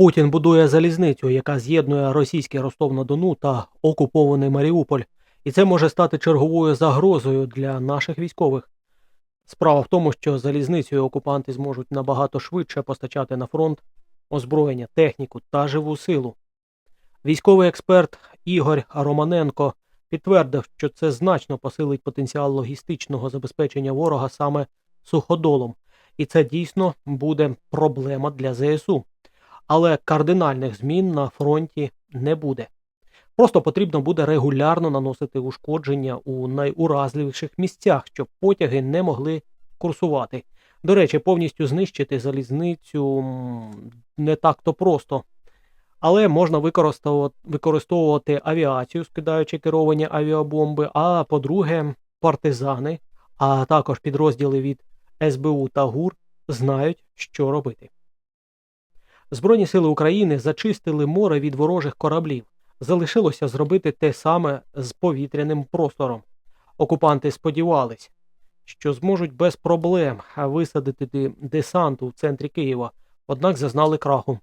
Путін будує залізницю, яка з'єднує російський Ростов-на-Дону та окупований Маріуполь, і це може стати черговою загрозою для наших військових. Справа в тому, що залізницею окупанти зможуть набагато швидше постачати на фронт озброєння, техніку та живу силу. Військовий експерт Ігор Романенко підтвердив, що це значно посилить потенціал логістичного забезпечення ворога саме суходолом, і це дійсно буде проблема для ЗСУ. Але кардинальних змін на фронті не буде. Просто потрібно буде регулярно наносити ушкодження у найуразливіших місцях, щоб потяги не могли курсувати. До речі, повністю знищити залізницю не так-то просто. Але можна використовувати, авіацію, скидаючи керовані авіабомби. А по-друге, партизани, а також підрозділи від СБУ та ГУР знають, що робити. Збройні сили України зачистили море від ворожих кораблів. Залишилося зробити те саме з повітряним простором. Окупанти сподівались, що зможуть без проблем висадити десанту в центрі Києва, однак зазнали краху.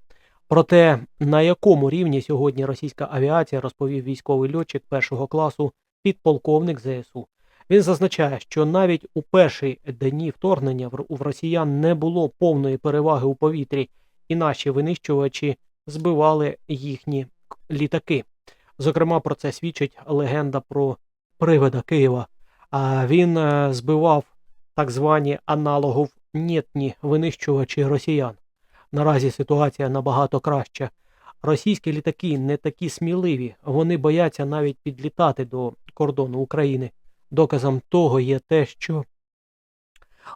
Про те, на якому рівні сьогодні російська авіація, розповів військовий льотчик першого класу підполковник ЗСУ. Він зазначає, що навіть у перші дні вторгнення в- росіян не було повної переваги у повітрі, і наші винищувачі збивали їхні літаки. Зокрема, про це свідчить легенда про привида Києва. А він е, збивав так звані аналогов-нєтні винищувачі росіян. Наразі ситуація набагато краща. Російські літаки не такі сміливі, вони бояться навіть підлітати до кордону України. Доказом того є те, що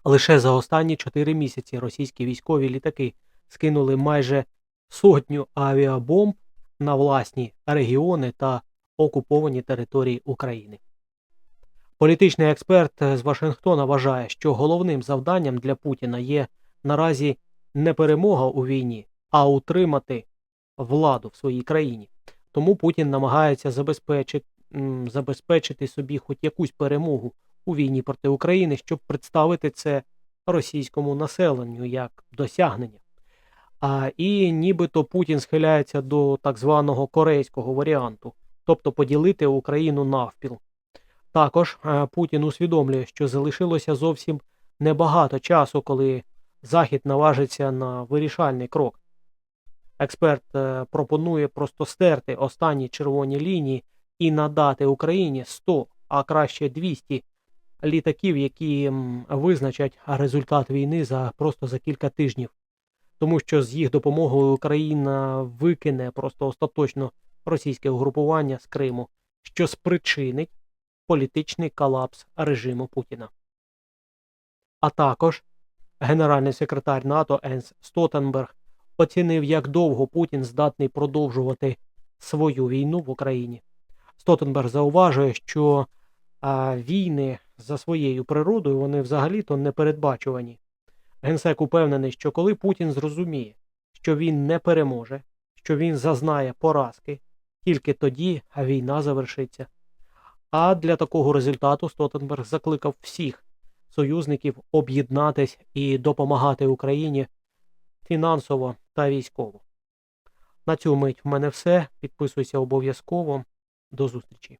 лише за останні 4 місяці російські військові літаки скинули майже сотню авіабомб на власні регіони та окуповані території України. Політичний експерт з Вашингтона вважає, що головним завданням для Путіна є наразі не перемога у війні, а утримати владу в своїй країні. Тому Путін намагається забезпечити, забезпечити собі хоч якусь перемогу у війні проти України, щоб представити це російському населенню як досягнення. А, і нібито Путін схиляється до так званого корейського варіанту, тобто поділити Україну навпіл. Також е, Путін усвідомлює, що залишилося зовсім небагато часу, коли Захід наважиться на вирішальний крок. Експерт е, пропонує просто стерти останні червоні лінії і надати Україні 100, а краще 200 літаків, які визначать результат війни за просто за кілька тижнів. Тому що з їх допомогою Україна викине просто остаточно російське угрупування з Криму, що спричинить політичний колапс режиму Путіна. А також генеральний секретар НАТО Енс Стотенберг оцінив, як довго Путін здатний продовжувати свою війну в Україні. Стотенберг зауважує, що а, війни за своєю природою вони взагалі-то непередбачувані. Генсек упевнений, що коли Путін зрозуміє, що він не переможе, що він зазнає поразки, тільки тоді війна завершиться. А для такого результату Стотенберг закликав всіх союзників об'єднатись і допомагати Україні фінансово та військово. На цю мить в мене все. Підписуйся обов'язково. До зустрічі.